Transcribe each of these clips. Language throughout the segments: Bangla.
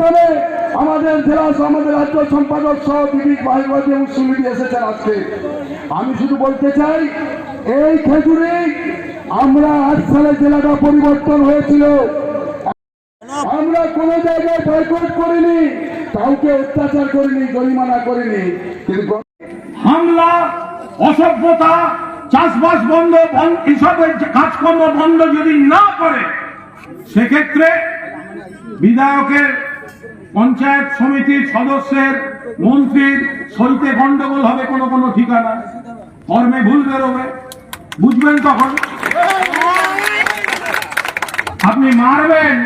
অনুষ্ঠানে আমাদের জেলা আমাদের রাজ্য সম্পাদক সহ বিবিক ভাইবাদী এবং সুমিতি এসেছেন আজকে। আমি শুধু বলতে চাই, এই খেজুরে আমরা আট সালে জেলাটা পরিবর্তন হয়েছিল। আমরা কোনো জায়গায় বয়কট করিনি, কাউকে অত্যাচার করিনি, জরিমানা করিনি। কিন্তু হামলা, অসভ্যতা, চাষবাস বন্ধ, বন- এসবের কাজকর্ম বন্ধ যদি না করে, সেক্ষেত্রে বিধায়কের পঞ্চায়েত সমিতির সদস্যের মন্ত্রীর সইতে গন্ডগোল হবে কোনো কোনো ঠিকানা। কর্মে ভুল বেরোবে। বুঝবেন তখন? আপনি মারবেন,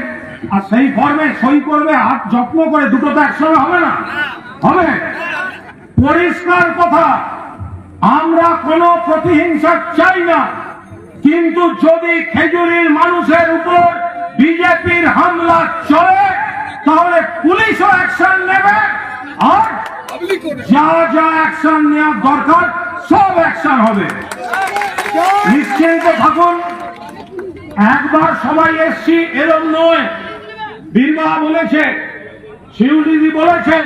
আর সেই ফর্মে সই করবে হাত যত্ন করে দুটো তো একসঙ্গে হবে না? হবে? পরিষ্কার কথা, আমরা কোনো প্রতিহিংসা চাই না। কিন্তু যদি খেজুরির মানুষের উপর বিজেপির হামলা চলে তাহলে পুলিশও অ্যাকশন নেবে আর যা যা অ্যাকশন নেওয়ার দরকার সব অ্যাকশন হবে। নিশ্চিন্ত থাকুন একবার সবাই এসছি এরম নয়। বীরবা বলেছে শিউলিদি বলেছে